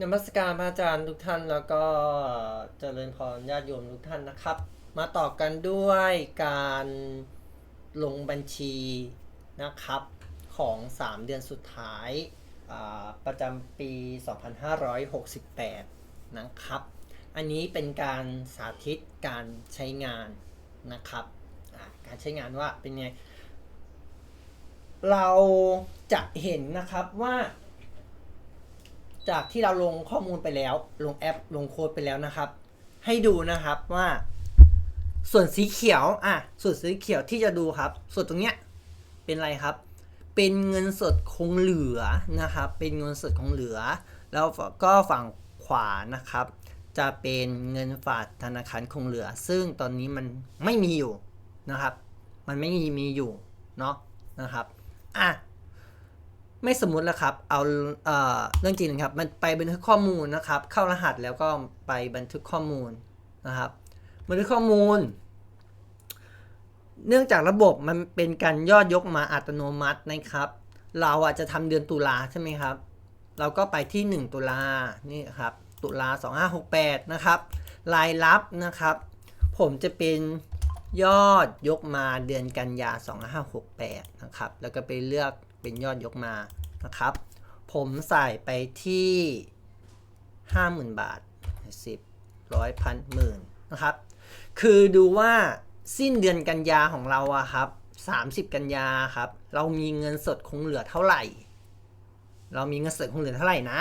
นมัสการพระอาจารย์ทุกท่านแล้วก็เจริญพรญาติโยมทุกท่านนะครับ มาต่อกันด้วยการลงบัญชีนะครับของ 3 เดือนสุดท้ายประจำปี 2568 นะครับ อันนี้เป็นการสาธิตการใช้งานนะครับการใช้งานว่าเป็นไง เราจะเห็นนะครับว่า จากที่เราลงข้อมูลไปแล้ว ลงแอปลงโค้ดไปแล้วนะครับ ให้ดูนะครับว่า ส่วนสีเขียวอะส่วนสีเขียวที่จะดูครับ ส่วนตรงเนี้ยเป็นอะไรครับ เป็นเงินสดคงเหลือนะครับ เป็นเงินสดคงเหลือ แล้วก็ฝั่งขวานะครับ จะเป็นเงินฝากธนาคารคงเหลือ ซึ่งตอนนี้มันไม่มีอยู่นะครับ มันไม่มีมีอยู่เนาะนะครับอะ ไม่สมมุติแล้วครับ เอาเอ่อเรื่องจริงครับ มันไปบันทึกข้อมูลนะครับ เข้ารหัสแล้วก็ไปบันทึกข้อมูลนะครับ บันทึกข้อมูล เนื่องจากระบบมันเป็นการยอดยกมาอัตโนมัตินะครับ เราอาจจะทำเดือนตุลาใช่ไหมครับ เราก็ไปที่ 1 ตุลานี่ครับ ตุลา2568 นะครับ รายรับนะครับ ผมจะเป็นยอดยกมาเดือนกันยา2568 นะครับ แล้วก็ไปเลือก เป็นยอดยกมานะครับ ผมใส่ไปที่ 50,000 บาท 10ร้อยพันหมื่นนะครับ คือดูว่าสิ้นเดือนกันยาของเราอะครับ 30 กันยาครับ เรามีเงินสดคงเหลือเท่าไหร่ เรามีเงินสดคงเหลือเท่าไหร่นะ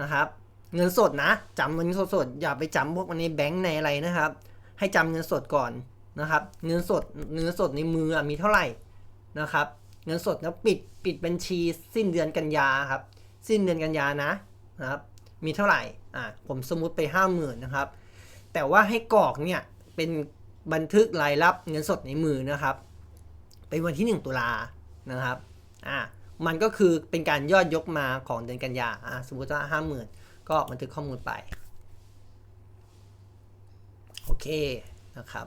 นะครับ เงินสดนะจำเงินสดๆอย่าไปจำพวกวันนี้แบงค์ในอะไรนะครับ ให้จำเงินสดก่อนนะครับ เงินสดเงินสดในมือมีเท่าไหร่นะครับ เงินสดแล้วปิดปิดบัญชีสิ้นเดือนกันยาครับ สิ้นเดือนกันยานะนะครับ มีเท่าไหร่อ่าผมสมมุติไปห้าหมื่นนะครับ แต่ว่าให้กรอกเนี่ยเป็นบันทึกรายรับเงินสดในมือนะครับ เป็นวันที่ 1 ตุลานะครับอ่ามันก็คือเป็นการยอดยกมาของเดือนกันยาอ่าสมมติว่าห้าหมื่นก็บันทึกข้อมูลไปโอเคนะครับ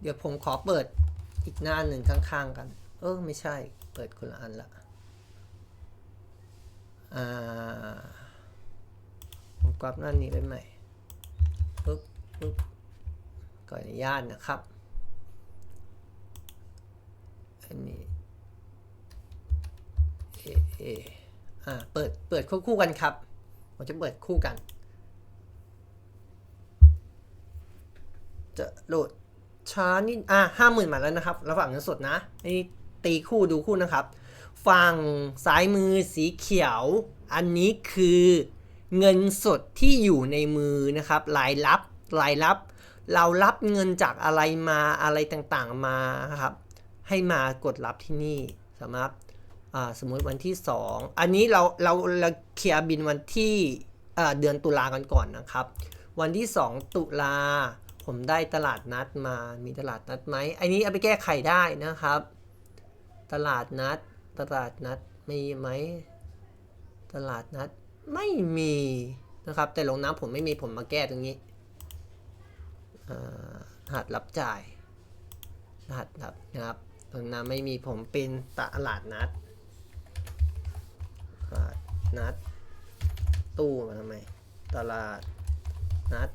เดี๋ยวผมขอเปิด อีกหน้าหนึ่งข้างๆกัน เออไม่ใช่ เปิดคนละอันละอ่าผมกรอบหน้านี้ไปใหม่ปึ๊บปึ๊บขออนุญาตนะครับ อันนี้เอเออ่า เปิด เปิดควบคู่กันครับ ผมจะเปิดคู่กัน จะโหลด ช้านิดอะห้าหมื่นมาแล้วนะครับระหว่างเงินสดนะนี่ตีคู่ดูคู่นะครับ ฝั่งซ้ายมือสีเขียว อันนี้คือเงินสดที่อยู่ในมือนะครับรายรับรายรับ เรารับเงินจากอะไรมาอะไรต่างๆมาครับ ให้มากดรับที่นี่สามารถอ่าสมมุติวันที่ 2 อันนี้เราเราเราเคลียร์บินวันที่อ่อเดือนตุลากันก่อนนะครับ วันที่ 2 ตุลา ผมได้ตลาดนัดมา มีตลาดนัดไหมอันนี้เอาไปแก้ไขได้นะครับ ตลาดนัด ตลาดนัดมีไหม ตลาดนัดไม่มีนะครับ แต่ลงน้ำผมไม่มีผมมาแก้ตรงนี้รหัสรับจ่ายรหัสรับนะครับตรงน้ำไม่มีผมเป็นตลาดนัดตลาดนัด ตู้มาทำไม ตลาดนัด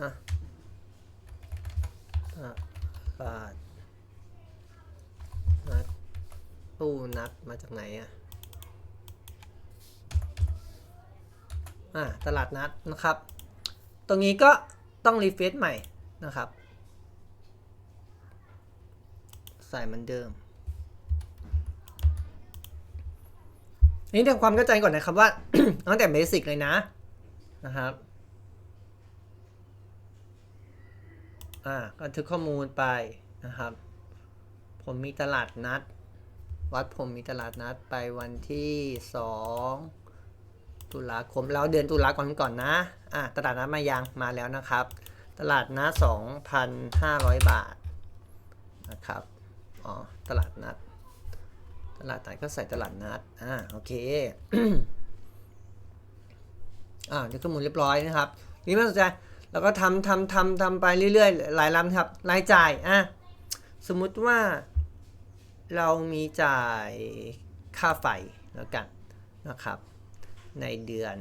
อะ ตลาดนัดตู้นัดมาจากไหนอะอ่าตลาดนัดนะครับ ตรงนี้ก็ต้องรีเฟซใหม่นะครับ ใส่เหมือนเดิมนี่ทำความเข้าใจก่อนนะครับว่าตั้งแต่เบสิกเลยนะนะครับ อ่าก็บันทึกข้อมูลไปนะครับ ผมมีตลาดนัด วัดผมมีตลาดนัดไปวันที่สองตุลาคมเราเดือนตุลาก่อนก่อนนะอ่าตลาดนัดมายังมาแล้วนะครับ ตลาดนัด2,500 บาทนะครับอ๋อตลาดนัด ตลาดนัดก็ใส่ตลาดนัดอ่าโอเคอ่าเดี๋ยวข้อมูลเรียบร้อยนะครับนี่ไม่สนใจ แล้วก็ทำทำทำทำไปเรื่อยๆ หลายลำครับรายจ่ายอะสมมุติว่าเรามีจ่ายค่าไฟแล้วกันนะครับ ในเดือน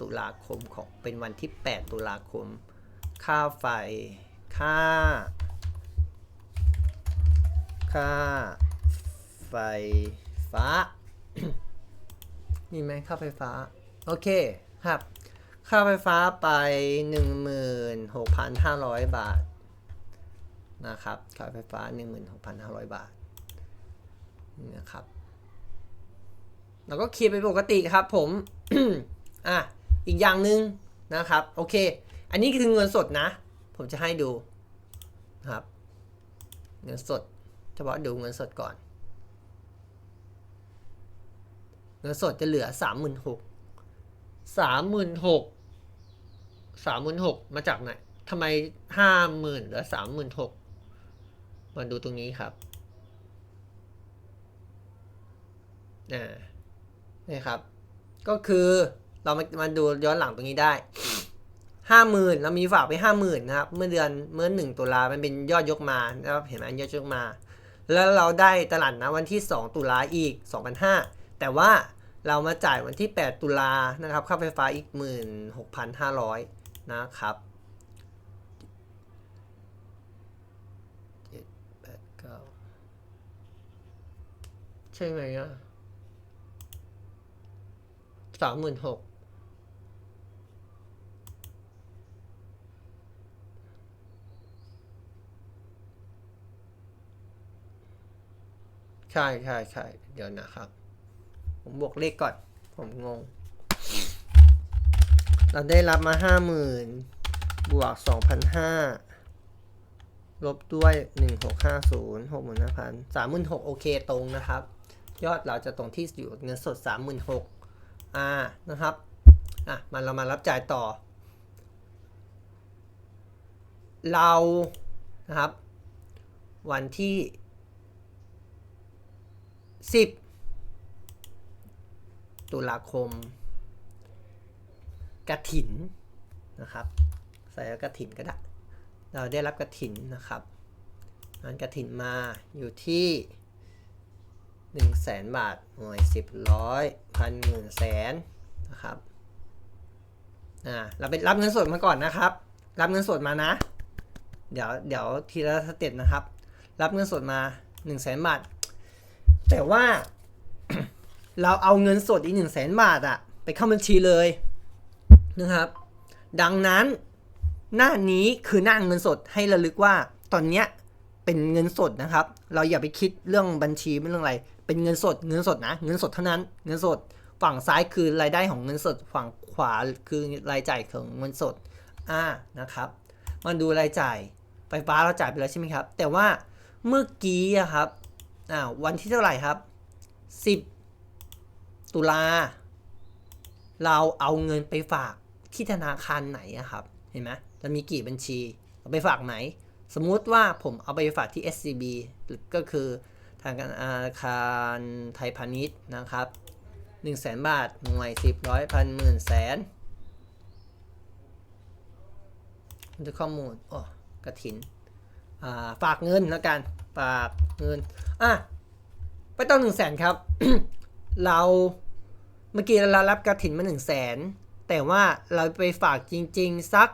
ตุลาคมของเป็นวันที่ 8 ตุลาคม ค่าไฟค่า ค่าไฟฟ้า มีไหมค่าไฟฟ้า โอเคครับ ค่าไฟฟ้าไป 16,500 บาท นะครับ ค่าไฟฟ้า 16,500 บาทนี่นะครับเราก็เคลียร์ไปปกติครับผม อะ อีกอย่างหนึ่งนะครับ โอเค อันนี้คือเงินสดนะ ผมจะให้ดูนะครับ เงินสด เฉพาะดูเงินสดก่อน เงินสดจะเหลือสามหมื่นหก สามหมื่นหกมาจากไหนทำไมห้าหมื่นเหลือสามหมื่นหกมาดูตรงนี้ครับอ่านี่ครับ ก็คือเรามามาดูย้อนหลังตรงนี้ได้ห้าหมื่นเรามีฝากไปห้าหมื่นนะครับ เมื่อเดือนเมื่อหนึ่งตุลามันเป็นยอดยกมานะครับเห็นไหมยอดยกมา แล้วเราได้ตลาดนะวันที่2ตุลาอีก2,500แต่ว่าเรามาจ่ายวันที่ 8 ตุลานะครับ ค่าไฟฟ้าอีก 16,500 นะครับเจ็ดแปดเก้าใช่ไหมอะสามหมื่นหกใช่ใช่ใช่เดี๋ยวนะครับ ผมบวกเลขก่อน ผมงง เราได้รับมาห้าหมื่นบวกสองพันห้าลบด้วยหนึ่งหกห้าศูนย์หกหมื่นห้าพันสามหมื่นหกโอเคตรงนะครับ ยอดเราจะตรงที่อยู่เงินสดสามหมื่นหกอ่านะครับ อะมาเรามารับจ่ายต่อ เรานะครับ วันที่ 10 ตุลาคม กระถินนะครับ ใส่กระถินก็ได้เราได้รับกระถินนะครับนั้นกระถินมาอยู่ที่1 0 0 0 0แสนบาทหน่วย10ร้อยพันหมื่นแสนนะครับอ่าเราไปรับเงินสดมาก่อนนะครับ รับเงินสดมานะ เดี๋ยวเดี๋ยวทีละสเต็ปนะครับ รับเงินสดมา1 0 0 0 0แสนบาท แต่ว่า เราเอาเงินสดอีกหนึ่งแสนบาทอะไปเข้าบัญชีเลย นะครับ ดังนั้นหน้านี้คือหน้าเงินสดให้ระลึกว่าตอนเนี้ยเป็นเงินสดนะครับ เราอย่าไปคิดเรื่องบัญชีไม่เรื่องอะไร เป็นเงินสดเงินสดนะ เงินสดเท่านั้นเงินสดฝั่งซ้ายคือรายได้ของเงินสดฝั่งขวาคือรายจ่ายของเงินสดอ่านะครับมาดูรายจ่ายไฟฟ้าเราจ่ายไปแล้วใช่ไหมครับ แต่ว่าเมื่อกี้ครับอ่าวันที่เท่าไหร่ครับ 10 ตุลา เราเอาเงินไปฝาก ที่ธนาคารไหนอะครับ เห็นไหมจะมีกี่บัญชีเอาไปฝากไหน สมมุติว่าผมเอาไปฝากที่ SCB ก็คือทางธนาคารไทยพาณิชย์นะครับ1 0 0 0 0แบาทหน่วย10ร้อยพันหมื่นแสนดูข้อมูลโอ้กระถินาฝากเงินแล้วกัน ฝากเงิน อะ ไปต้องหนึ่งแสนครับ เราเมื่อกี้เรารับกระถินมาหนึ่งแสน แต่ว่าเราไปฝากจริง ๆ สัก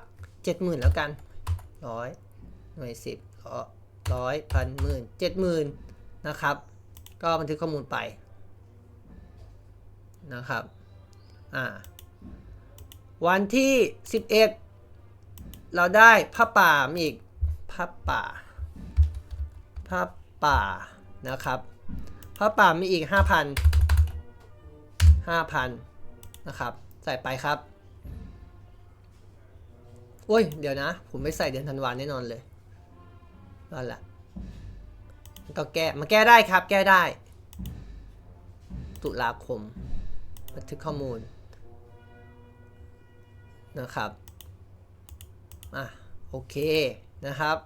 เจ็ดหมื่นแล้วกันร้อยหน่วยสิบร้อยพันหมื่นเจ็ดหมื่นนะครับ ก็บันทึกข้อมูลไปนะครับ อ่า วันที่สิบเอ็ดเราได้ผ้าป่ามาอีกผ้าป่าผ้าป่านะครับผ้าป่ามีอีก 5,000 5,000 นะครับ ใส่ไปครับโอ้ย เดี๋ยวนะ ผมไม่ใส่เดือนธันวาแน่นอนเลยนั่นแหละก็แก้มาแก้ได้ครับ แก้ได้ ตุลาคม บันทึกข้อมูล นะครับ อะ โอเค นะครับ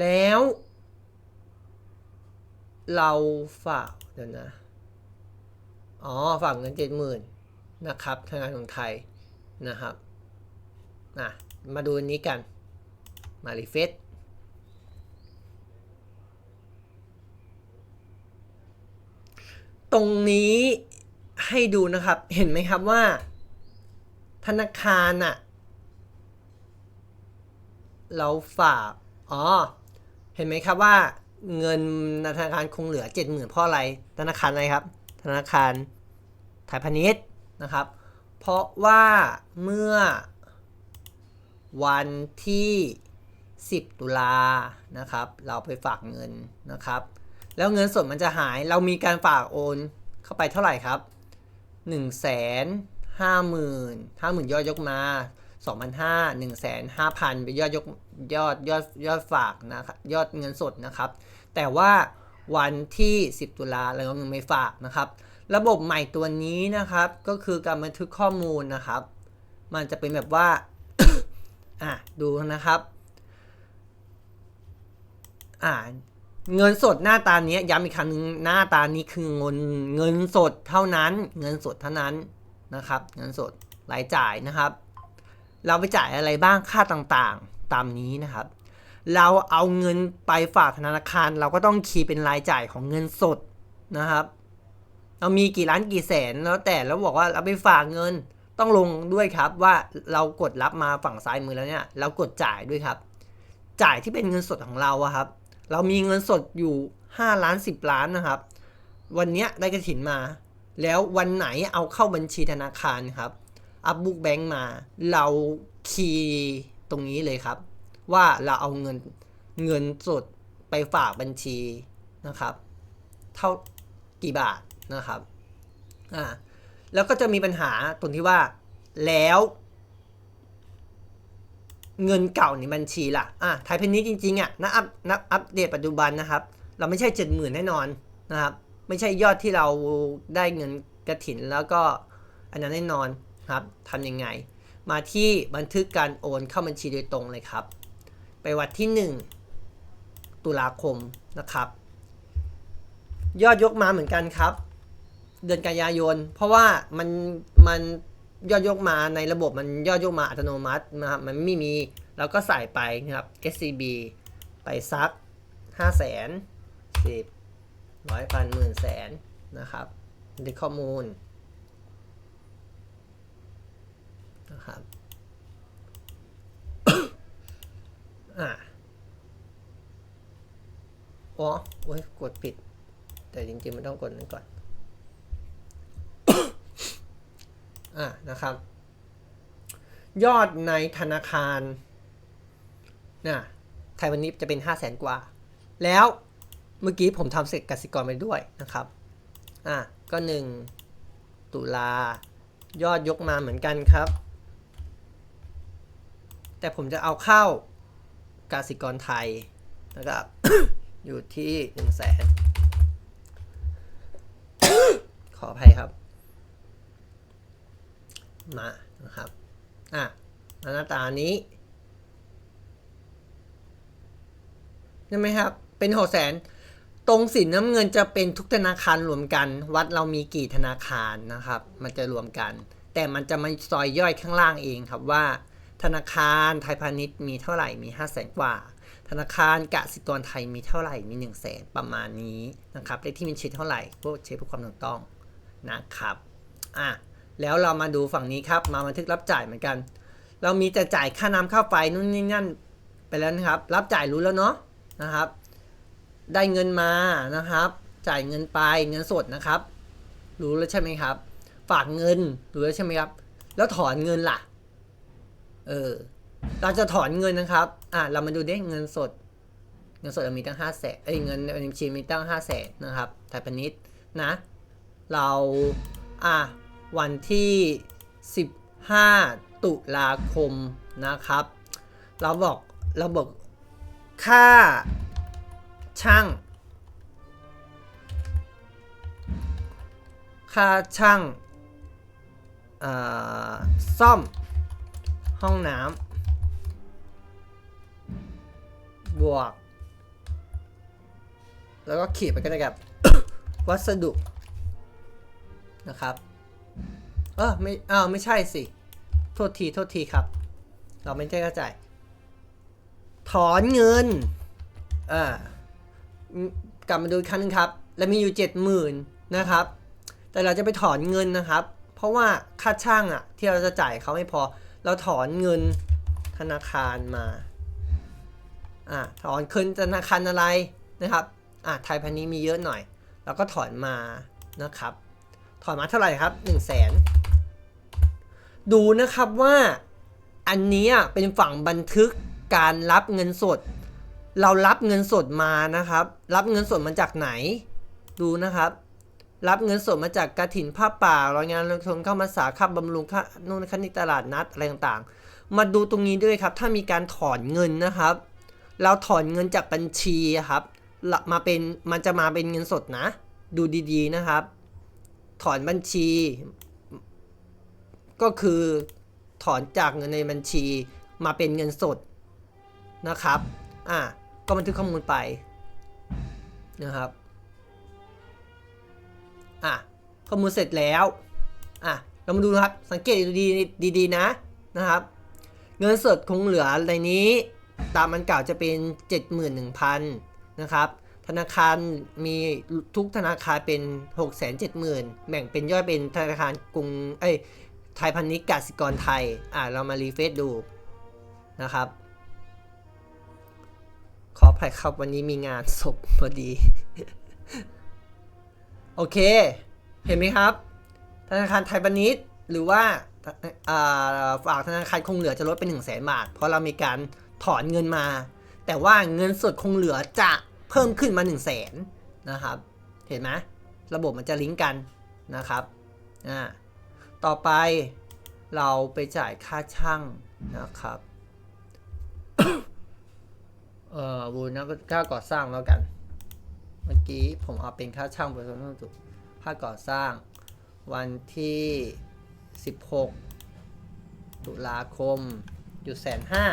แล้ว เราฝาก เดี๋ยวนะ อ๋อ ฝากเงินเจ็ดหมื่น นะครับธนาคารของไทยนะครับนะมาดูนี้กันมารีเฟซตรงนี้ให้ดูนะครับเห็นไหมครับว่า ธนาคารอะเราฝากอ๋อ เห็นไหมครับว่าเงินธนาคารคงเหลือเจ็ดหมื่นเพราะอะไร ธนาคารอะไรครับ ธนาคารไทยพาณิชย์ นะครับ เพราะว่าเมื่อวันที่ 10 ตุลานะครับ เราไปฝากเงินนะครับ แล้วเงินสดมันจะหายเรามีการฝากโอนเข้าไปเท่าไหร่ครับ 1 5 0 0 0 0ห้าหมื่นห้าหมื่นยอดยกมา 2 5 0 0 1 5 0 0 0 เป็นยอดยกยอดยอดยอดฝากนะครับยอดเงินสดนะครับ แต่ว่าวันที่ 10 ตุลาเรายังไม่ฝากนะครับ ระบบใหม่ตัวนี้นะครับ ก็คือการบันทึกข้อมูลนะครับ มันจะเป็นแบบว่า อะดูนะครับ อ่าเงินสดหน้าตาเนี้ยย้ำอีกครั้งหนึงหน้าตานี้คือเงินเงินสดเท่านั้น เงินสดเท่านั้นนะครับ เงินสดรายจ่ายนะครับ เราไปจ่ายอะไรบ้างค่าต่างๆ ตามนี้นะครับ เราเอาเงินไปฝากธนาคาร เราก็ต้องคีย์เป็นรายจ่ายของเงินสดนะครับ เรามีกี่ล้านกี่แสนแล้วแต่แล้วบอกว่าเราไปฝากเงินต้องลงด้วยครับว่าเรากดรับมาฝั่งซ้ายมือแล้วเนี่ยเรากดจ่ายด้วยครับ จ่ายที่เป็นเงินสดของเราอะครับ เรามีเงินสดอยู่ 5 ล้าน 10 ล้านนะครับ วันเนี้ยได้กระถินมา แล้ววันไหนเอาเข้าบัญชีธนาคารครับอัพบุ๊กแบงก์มา เราคีย์ตรงนี้เลยครับ ว่าเราเอาเงินเงินสดไปฝากบัญชีนะครับ เท่ากี่บาท นะครับอ่าแล้วก็จะมีปัญหาตรงที่ว่าแล้ว เงินเก่าในบัญชีล่ะอะไทยเพนนี้จริงๆอะนับอัพนับอัปเดตปัจจุบันนะครับ เราไม่ใช่เจ็ดหมื่นแน่นอนนะครับ ไม่ใช่ยอดที่เราได้เงินกระถินแล้วก็อันนั้นแน่นอนครับทำยังไง มาที่บันทึกการโอนเข้าบัญชีโดยตรงเลยครับ ไปวันที่ 1 ตุลาคมนะครับ ยอดยกมาเหมือนกันครับ เดือนกันยายน เพราะว่ามันมันยอดยกมาในระบบมันยอดยกมาอัตโนมัตินะครับมันไม่มีเราก็ใส่ไปนะครับ SCB ไปซัก 5 0 0แสนสิบร้อยพันหมื่นแสนนะครับดูข้อมูลนะครับอะอ๋อโอ้ยกดผิด แต่จริงๆ มันต้องกดนั้นก่อน อะนะครับ ยอดในธนาคารนะไทยวันนี้จะเป็น 5 0 0แสนกว่า แล้วเมื่อกี้ผมทำเสร็จกสิกรไปด้วยนะครับ อะ ก็ 1 ตุลายอดยกมาเหมือนกันครับ แต่ผมจะเอาเข้ากสิกรไทยนะครับอยู่ที่1 0 0 0 0แสนขออภัยครับ มานะครับอะหน้าตานี้ใช่ไหมครับ เป็นหกแสนตรงสินน้ำเงินจะเป็นทุกธนาคารรวมกัน วัดเรามีกี่ธนาคารนะครับ มันจะรวมกัน แต่มันจะมาซอยย่อยข้างล่างเองครับว่า ธนาคารไทยพาณิชย์มีเท่าไหร่มี 5 0 0แสนกว่า ธนาคารกสิกรไทยมีเท่าไหร่มี 1 0 0 0 0แสนประมาณนี้นะครับเลขที่บัญชีเท่าไหร่พวกเช็คเพื่อความถูกต้องนะครับอะ แล้วเรามาดูฝั่งนี้ครับ มาบันทึกรับจ่ายเหมือนกัน เรามีแต่จ่ายค่าน้ำค่าไฟนู่นนี่นั่นไปแล้วนะครับ รับจ่ายรู้แล้วเนาะนะครับ ได้เงินมานะครับ จ่ายเงินไปเงินสดนะครับ รู้แล้วใช่ไหมครับ ฝากเงินรู้แล้วใช่ไหมครับ แล้วถอนเงินล่ะ เออ เราจะถอนเงินนะครับ อะเรามาดูได้เงินสด เงินสดเรามีตั้งห้าแสนเอ้ยเงินในบัญชีมีตั้งห้าแสนนะครับไทยพาณิชย์นะ เรา อะ วันที่ 15 ตุลาคมนะครับ เราบอกเราบอกค่าช่าง ค่าช่างซ่อมห้องน้ำบวก แล้วก็ขีดไปก็ได้กับ วัสดุนะครับ เออไม่อ้าวไม่ใช่สิ โทษทีโทษทีครับ เราไม่ได้เข้าใจ ถอนเงินอ่ากลับมาดูครั้งหนึงครับ แล้วมีอยู่เจ็ดหมื่นนะครับ แต่เราจะไปถอนเงินนะครับ เพราะว่าค่าช่างอะที่เราจะจ่ายเขาไม่พอ เราถอนเงินธนาคารมาอ่าถอนคืนธนาคารอะไรนะครับอ่าไทยพาณิชย์มีเยอะหน่อยเราก็ถอนมานะครับ ถอนมาเท่าไหร่ครับ 1 0 0 0 0แสน ดูนะครับว่าอันนี้เป็นฝั่งบันทึกการรับเงินสด เรารับเงินสดมานะครับ รับเงินสดมาจากไหน ดูนะครับ รับเงินสดมาจากกระถินผ้าป่ารายงานลงทุนเข้ามาสาค่าบำรุงค่านู่นค่านี่ตลาดนัดอะไรต่างๆ มาดูตรงนี้ด้วยครับ ถ้ามีการถอนเงินนะครับ เราถอนเงินจากบัญชีครับมาเป็นมันจะมาเป็นเงินสดนะ ดูดีๆนะครับ ถอนบัญชี ก็คือถอนจากเงินในบัญชีมาเป็นเงินสดนะครับ อะก็บันทึกข้อมูลไปนะครับ อะข้อมูลเสร็จแล้ว อะ เรามาดูนะครับ สังเกตดูดีดีๆนะนะครับ เงินสดคงเหลือในนี้ ตามมันเก่าจะเป็น 71,000นะครับ ธนาคารมีทุกธนาคารเป็น 670,000แบ่งเป็นย่อยเป็นธนาคารกรุง เอ้ย ไทยพาณิชย์กสิกรไทย อะเรามารีเฟซดูนะครับ ขออภัยครับวันนี้มีงานศพพอดี โอเค เห็นไหมครับ ธนาคารไทยพาณิชย์หรือว่าอ่าฝากธนาคารคงเหลือจะลดเป็น1 0 0 0 0แสนบาท เพราะเรามีการถอนเงินมา แต่ว่าเงินสดคงเหลือจะเพิ่มขึ้นมา1 0 0 0 0แสนนะครับ เห็นไหมระบบมันจะลิงก์กันนะครับ อ่า ต่อไปเราไปจ่ายค่าช่างนะครับ เอ่อบูนะค่าก่อสร้างแล้วกัน เมื่อกี้ผมเอาเป็นค่าช่างบริษัทนุ่นสุค่าก่อสร้าง วันที่ 16 ตุลาคมอยู่แสนห้า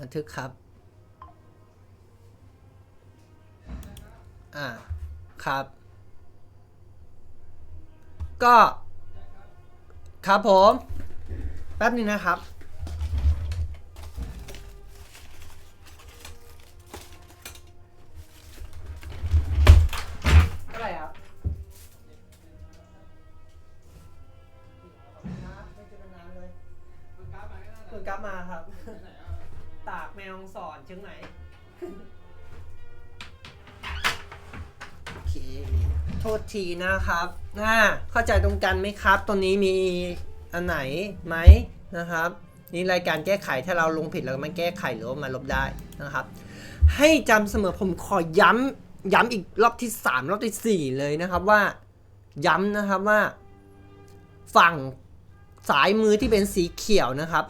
บันทึกครับ อ่าครับ ก็ ครับผม แป๊บนึงนะครับเท่าไหร่ครับไม่เจอกันนานเลยคุณกลับมาครับ ตากแมวสอนเชียงใหม่ โทษทีนะครับน่าเข้าใจตรงกันไหมครับ ตัวนี้มีอันไหนไหมนะครับ นี่รายการแก้ไขถ้าเราลงผิดเรามาแก้ไขหรือว่ามาลบได้นะครับ ให้จำเสมอผมขอย้ำย้ำอีกรอบที่ 3 รอบทีสี่ 4 เลยนะครับว่า ย้ำนะครับว่า ฝั่งสายมือที่เป็นสีเขียวนะครับ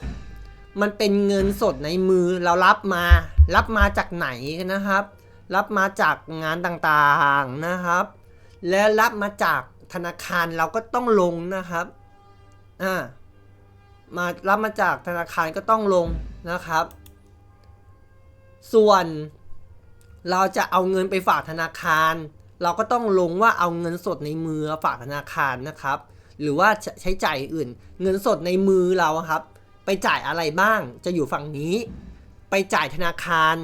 มันเป็นเงินสดในมือเรารับมา รับมาจากไหนนะครับ รับมาจากงานต่างๆนะครับ และรับมาจากธนาคารเราก็ต้องลงนะครับอ่ามารับมาจากธนาคารก็ต้องลงนะครับ ส่วนเราจะเอาเงินไปฝากธนาคาร เราก็ต้องลงว่าเอาเงินสดในมือฝากธนาคารนะครับ หรือว่าใช้จ่ายอื่น เงินสดในมือเราครับ ไปจ่ายอะไรบ้างจะอยู่ฝั่งนี้ ไปจ่ายธนาคาร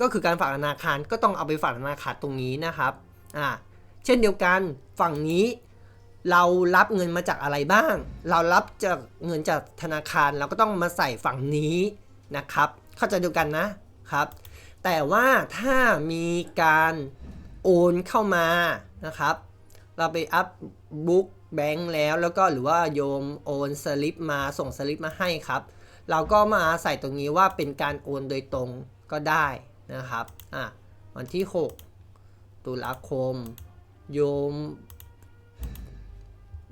ก็คือการฝากธนาคารก็ต้องเอาไปฝากธนาคารตรงนี้นะครับอ่า เช่นเดียวกันฝั่งนี้ เรารับเงินมาจากอะไรบ้าง เรารับจากเงินจากธนาคารเราก็ต้องมาใส่ฝั่งนี้นะครับ เข้าใจเดียวกันนะครับ แต่ว่าถ้ามีการโอนเข้ามานะครับ เราไปอัพบุ๊กแบงค์แล้วแล้วก็หรือว่าโยมโอนสลิปมาส่งสลิปมาให้ครับ เราก็มาใส่ตรงนี้ว่าเป็นการโอนโดยตรงก็ได้นะครับอะวันที่ 6 ตุลาคม โยม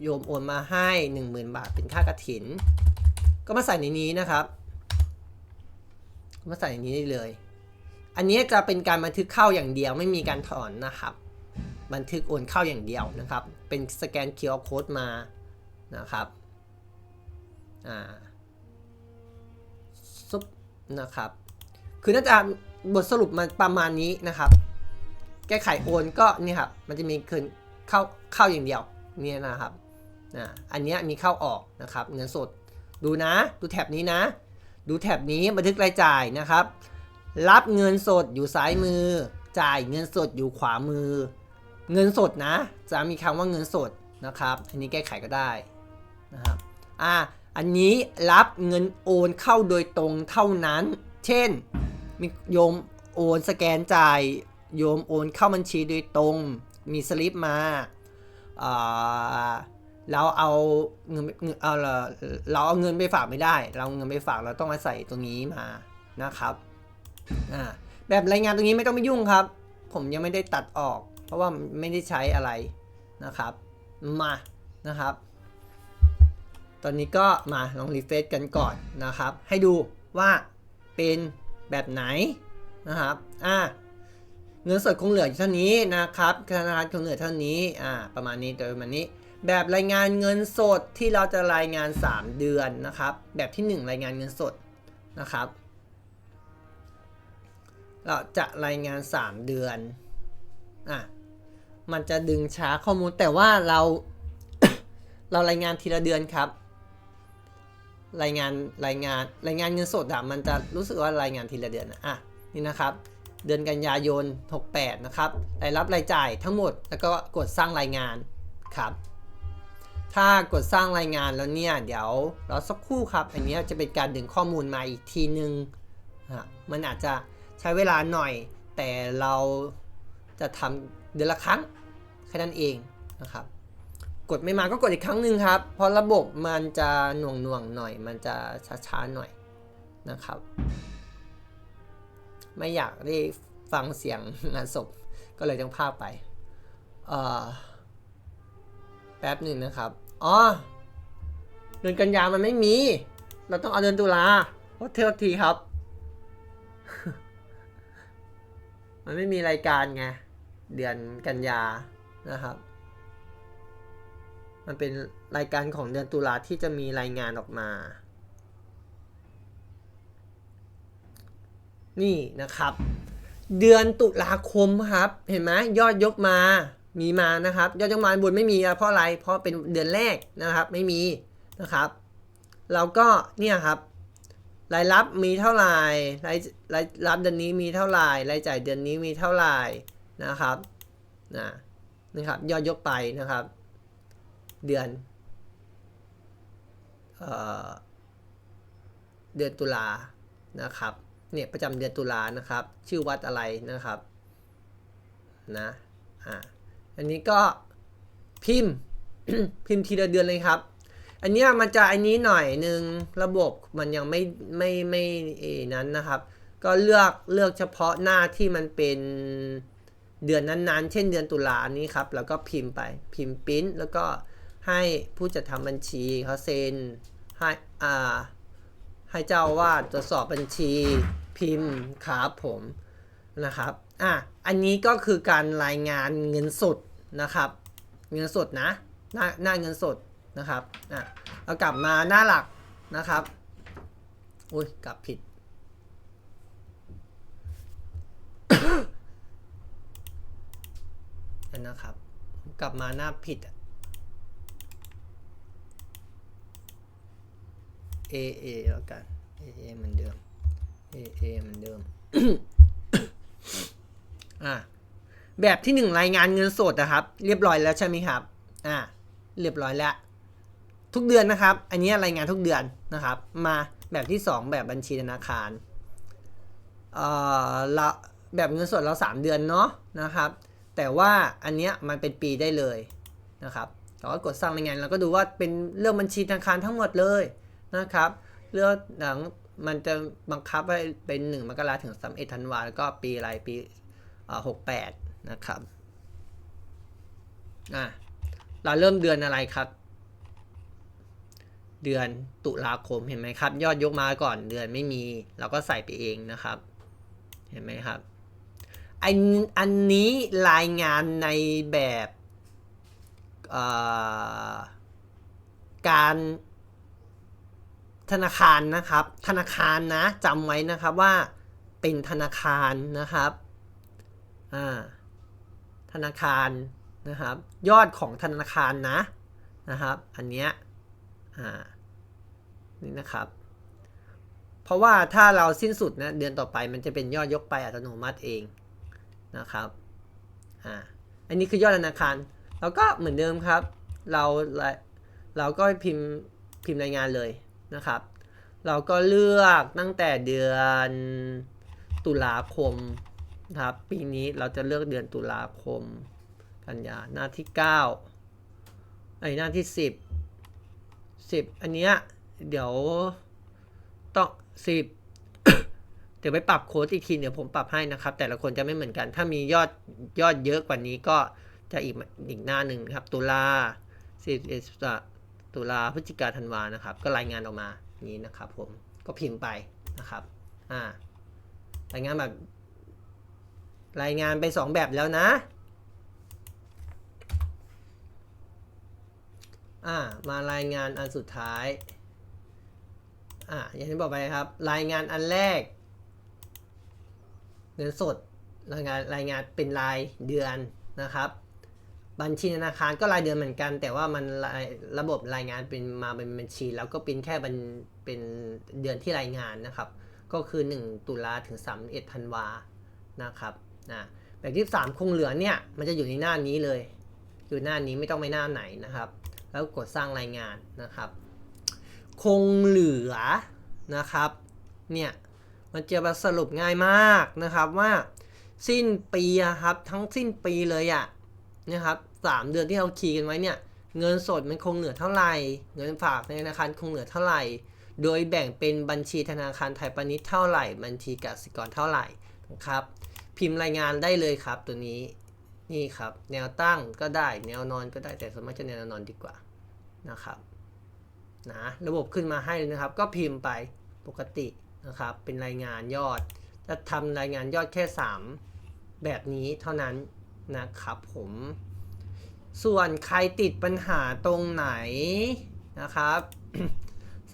โยมโอนมาให้ 10,000 บาทเป็นค่ากระถิน ก็มาใส่ในนี้นะครับ มาใส่ในนี้ได้เลย อันนี้จะเป็นการบันทึกเข้าอย่างเดียวไม่มีการถอนนะครับ บันทึกโอนเข้าอย่างเดียวนะครับ เป็นสแกน QR Code มานะครับอ่าซุปนะครับ คือน่าจะบทสรุปมันประมาณนี้นะครับ แก้ไขโอนก็นี่ครับ มันจะมีคืนเข้าเข้าอย่างเดียวเนี่ยนะครับอ่าอันนี้มีเข้าออกนะครับ เงินสดดูนะ ดูแท็บนี้นะ ดูแท็บนี้บันทึกรายจ่ายนะครับ รับเงินสดอยู่ซ้ายมือ จ่ายเงินสดอยู่ขวามือ เงินสดนะ จะมีคำว่าเงินสดนะครับ อันนี้แก้ไขก็ได้นะครับอ่าอันนี้รับเงินโอนเข้าโดยตรงเท่านั้น เช่นมีโยมโอนสแกนจ่าย โยมโอนเข้าบัญชีโดยตรง มีสลิปมาเราเอาเงินเอาเราเอาเงินไปฝากไม่ได้ เราเงินไปฝากเราต้องมาใส่ตรงนี้มานะครับแบบรายงานตรงนี้ไม่ต้องไปยุ่งครับ ผมยังไม่ได้ตัดออก เพราะว่าไม่ได้ใช้อะไรนะครับ มานะครับ ตอนนี้ก็มาลองรีเฟรชกันก่อนนะครับ ให้ดูว่าเป็นแบบไหนนะครับ อ่า เงินสดคงเหลืออยู่เท่านี้นะครับธนาคารคงเหลือเท่านี้อ่าประมาณนี้โดยประมาณนี้ แบบรายงานเงินสดที่เราจะรายงาน 3 เดือนนะครับ แบบที่ 1 รายงานเงินสดนะครับ เราจะรายงาน 3 เดือนอะมันจะดึงช้าข้อมูลแต่ว่าเราเรารายงานทีละเดือนครับ รายงานรายงานรายงานเงินสดอะมันจะรู้สึกว่ารายงานทีละเดือนอะนี่นะครับ เดือนกันยายน 68 นะครับรายรับรายจ่ายทั้งหมด แล้วก็กดสร้างรายงานครับ ถ้ากดสร้างรายงานแล้วเนี่ย เดี๋ยวเราสักครู่ครับ อันนี้จะเป็นการดึงข้อมูลมาอีกทีนึงอะมันอาจจะใช้เวลาหน่อย แต่เราจะทำเดือนละครั้งแค่นั้นเองนะครับ กดไม่มาก็กดอีกครั้งหนึ่งครับ เพราะระบบมันจะหน่วงหน่วงๆหน่อย มันจะช้าๆหน่อยนะครับ ไม่อยากได้ฟังเสียงงานศพ ก็เลยต้องพากไปแป๊บหนึ่งนะครับอ๋อเดือนกันยามันไม่มี เราต้องเอาเดือนตุลาโทษทีโทษทีครับ มันไม่มีรายการไง เดือนกันยานะครับ มันเป็นรายการของเดือนตุลาที่จะมีรายงานออกมา นี่นะครับ เดือนตุลาคมครับ เห็นไหมยอดยกมามีมานะครับ ยอดยกมาบนไม่มีเพราะอะไรเพราะเป็นเดือนแรกนะครับไม่มีนะครับเราก็เนี่ยครับรายรับมีเท่าไหร่รายรายรับเดือนนี้มีเท่าไหร่รายจ่ายเดือนนี้มีเท่าไหร่นะครับนะนะครับยอดยกไปนะครับ เดือนเอ่อเดือนตุลานะครับ เนี่ยประจำเดือนตุลานะครับ ชื่อวัดอะไรนะครับนะอ่าอันนี้ก็พิมพ์พิมพ์ทีละเดือนเลยครับ อันนี้มันจะอันนี้หน่อยหนึ่งระบบมันยังไม่ไม่ไม่เอนั้นนะครับ ก็เลือกเลือกเฉพาะหน้าที่มันเป็นเดือนนั้นๆ เช่นเดือนตุลาอันนี้ครับ แล้วก็พิมพ์ไปพิมพ์ปิ้นแล้วก็ให้ผู้จัดทำบัญชีเขาเซ็นให้อ่าให้เจ้าวาดตรวจสอบบัญชี พิมพ์ครับผมนะครับอะอันนี้ก็คือการรายงานเงินสดนะครับ เงินสดนะหน้าหน้าเงินสดนะครับอะเรากลับมาหน้าหลักนะครับอุ้ยกลับผิดอันนะครับ กลับมาหน้าผิดอะ A A แล้วกัน A A เหมือนเดิม A A เหมือนเดิม อะ แบบที่หนึ่งรายงานเงินสดนะครับ เรียบร้อยแล้วใช่ไหมครับ อะ เรียบร้อยแล้ว ทุกเดือนนะครับ อันนี้รายงานทุกเดือนนะครับ มาแบบที่สองแบบบัญชีธนาคาร เอ่อเราแบบเงินสดเราสามเดือนเนาะนะครับ แต่ว่าอันเนี้ยมันเป็นปีได้เลยนะครับเราก็กดสร้างรายงานเราก็ดูว่าเป็นเรื่องบัญชีธนาคารทั้งหมดเลยนะครับเลือกหนังมันจะบังคับให้เป็น1มกราถึง31ธันวาแล้วก็ปีอะไรปีหกแปดนะครับอะเราเริ่มเดือนอะไรครับ เดือนตุลาคมเห็นไหมครับ ยอดยกมาก่อนเดือนไม่มี เราก็ใส่ไปเองนะครับ เห็นไหมครับอันอันนี้รายงานในแบบการ ธนาคารนะครับ ธนาคารนะจำไว้นะครับว่าเป็นธนาคารนะครับอ่าธนาคารนะครับ ยอดของธนาคารนะนะครับ อันเนี้ยอ่านี่นะครับ เพราะว่าถ้าเราสิ้นสุดนะเดือนต่อไปมันจะเป็นยอดยกไปอัตโนมัติเองนะครับอ่าอันนี้คือยอดธนาคารแล้วก็เหมือนเดิมครับ เราเราก็พิมพ์พิมพ์รายงานเลย นะครับ เราก็เลือกตั้งแต่เดือนตุลาคมนะครับ ปีนี้เราจะเลือกเดือนตุลาคม กันยาหน้าที่9ไอ้หน้าที่ 10 10 อันเนี้ยเดี๋ยวต้อง10เดี๋ยวไปปรับโค้ดอีกทีเดี๋ยวผมปรับให้นะครับ แต่ละคนจะไม่เหมือนกัน ถ้ามียอดยอดเยอะกว่านี้ก็จะอีกอีกหน้าหนึ่งครับ ตุลาสิบเอ็ด ตุลาพฤศจิกาธันวานะครับ ก็รายงานออกมานี้นะครับ ผมก็พิมพ์ไปนะครับอ่ารายงานแบบ รายงานไปสองแบบแล้วนะอ่ามารายงานอันสุดท้ายอ่าอย่างที่บอกไปครับ รายงานอันแรกเงินสดรายงานรายงานเป็นรายเดือนนะครับ บัญชีธนาคารก็รายเดือนเหมือนกัน แต่ว่ามันระบบรายงานเป็นมาเป็นบัญชี แล้วก็เป็นแค่บัญเป็นเดือนที่รายงานนะครับ ก็คือ 1 ตุลาถึง31ธันวานะครับนะแบบที่3คงเหลือเนี่ยมันจะอยู่ในหน้านี้เลย อยู่หน้านี้ไม่ต้องไปหน้าไหนนะครับ แล้วกดสร้างรายงานนะครับ คงเหลือนะครับเนี่ยมันจะมาสรุปง่ายมากนะครับว่า สิ้นปีครับทั้งสิ้นปีเลยอะนะครับ สามเดือนที่เราคีย์กันไว้เนี่ย เงินสดมันคงเหลือเท่าไหร่ เงินฝากในธนาคารคงเหลือเท่าไหร่ โดยแบ่งเป็นบัญชีธนาคารไทยพาณิชย์เท่าไหร่ บัญชีกสิกรเท่าไหร่นะครับ พิมพ์รายงานได้เลยครับตัวนี้ นี่ครับ แนวตั้งก็ได้ แนวนอนก็ได้ แต่สวนมากจะแนวนอนดีกว่านะครับ นะ ระบบขึ้นมาให้เลยนะครับ ก็พิมพ์ไปปกตินะครับ เป็นรายงานยอด จะทำรายงานยอดแค่ 3 แบบนี้เท่านั้นนะครับผม ส่วนใครติดปัญหาตรงไหนนะครับ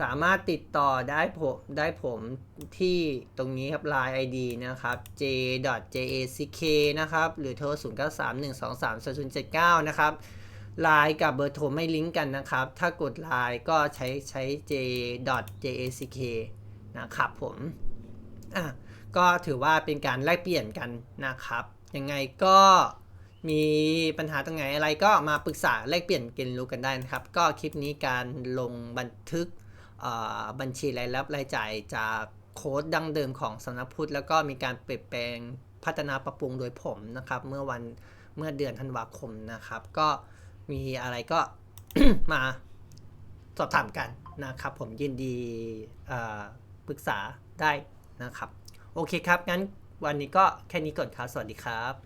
สามารถติดต่อได้ผมได้ผมที่ตรงนี้ครับ Line ID นะครับ j.jack นะครับ หรือโทร 0 9 3 1 2 3 0 0 7 9 นะครับไลน์กับเบอร์โทรไม่ลิงก์กันนะครับ ถ้ากดไลน์ก็ใช้ใช้ j.jack นะครับผมอะก็ถือว่าเป็นการแลกเปลี่ยนกันนะครับ ยังไงก็ มีปัญหาตรงไหนอะไรก็มาปรึกษาแลกเปลี่ยนเรียนรู้กันได้นะครับ ก็คลิปนี้การลงบันทึกบัญชีรายรับรายจ่ายจากโค้ดดั้งเดิมของสำนักพุทธแล้วก็มีการเปลี่ยนแปลงพัฒนาปรับปรุงโดยผมนะครับ เมื่อวันเมื่อเดือนธันวาคมนะครับ ก็มีอะไรก็มาสอบถามกันนะครับ ผมยินดีปรึกษาได้นะครับ โอเคครับ งั้นวันนี้ก็แค่นี้ก่อนครับ สวัสดีครับ